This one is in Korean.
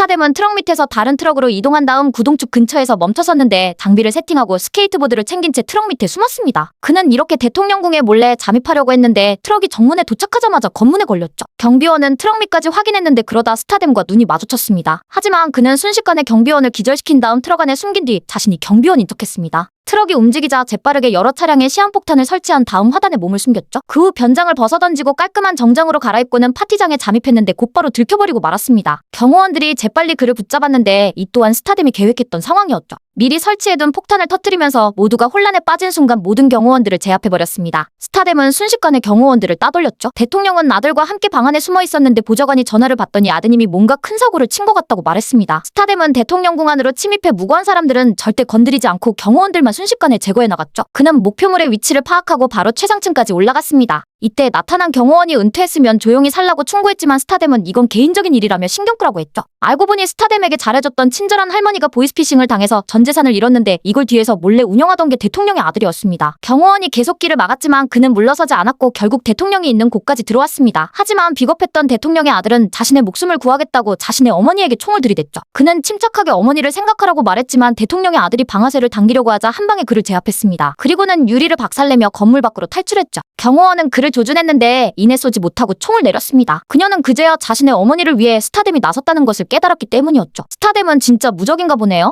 스타뎀은 트럭 밑에서 다른 트럭으로 이동한 다음 구동축 근처에서 멈춰섰는데 장비를 세팅하고 스케이트보드를 챙긴 채 트럭 밑에 숨었습니다. 그는 이렇게 대통령궁에 몰래 잠입하려고 했는데 트럭이 정문에 도착하자마자 검문에 걸렸죠. 경비원은 트럭 밑까지 확인했는데 그러다 스타뎀과 눈이 마주쳤습니다. 하지만 그는 순식간에 경비원을 기절시킨 다음 트럭 안에 숨긴 뒤 자신이 경비원인 척했습니다. 트럭이 움직이자 재빠르게 여러 차량에 시한폭탄을 설치한 다음 화단에 몸을 숨겼죠. 그 후 변장을 벗어던지고 깔끔한 정장으로 갈아입고는 파티장에 잠입했는데 곧바로 들켜버리고 말았습니다. 경호원들이 재빨리 그를 붙잡았는데 이 또한 스타뎀이 계획했던 상황이었죠. 미리 설치해둔 폭탄을 터뜨리면서 모두가 혼란에 빠진 순간 모든 경호원들을 제압해버렸습니다. 스타뎀은 순식간에 경호원들을 따돌렸죠. 대통령은 아들과 함께 방 안에 숨어 있었는데 보좌관이 전화를 받더니 아드님이 뭔가 큰 사고를 친 것 같다고 말했습니다. 스타뎀은 대통령 궁 안으로 침입해 무고한 사람들은 절대 건드리지 않고 경호원들만 순식간에 제거해 나갔죠. 그는 목표물의 위치를 파악하고 바로 최상층까지 올라갔습니다. 이때 나타난 경호원이 은퇴했으면 조용히 살라고 충고했지만 스타뎀은 이건 개인적인 일이라며 신경 끄라고 했죠. 알고 보니 스타뎀에게 잘해줬던 친절한 할머니가 보이스피싱을 당해서 전 재산을 잃었는데 이걸 뒤에서 몰래 운영하던 게 대통령의 아들이었습니다. 경호원이 계속 길을 막았지만 그는 물러서지 않았고 결국 대통령이 있는 곳까지 들어왔습니다. 하지만 비겁했던 대통령의 아들은 자신의 목숨을 구하겠다고 자신의 어머니에게 총을 들이댔죠. 그는 침착하게 어머니를 생각하라고 말했지만 대통령의 아들이 방아쇠를 당기려고 하자 한 방에 그를 제압했습니다. 그리고는 유리를 박살내며 건물 밖으로 탈출했죠. 경호원은 그를 조준했는데 이내 쏘지 못하고 총을 내렸습니다. 그녀는 그제야 자신의 어머니를 위해 스타뎀이 나섰다는 것을 깨달았기 때문이었죠. 스타뎀은 진짜 무적인가 보네요.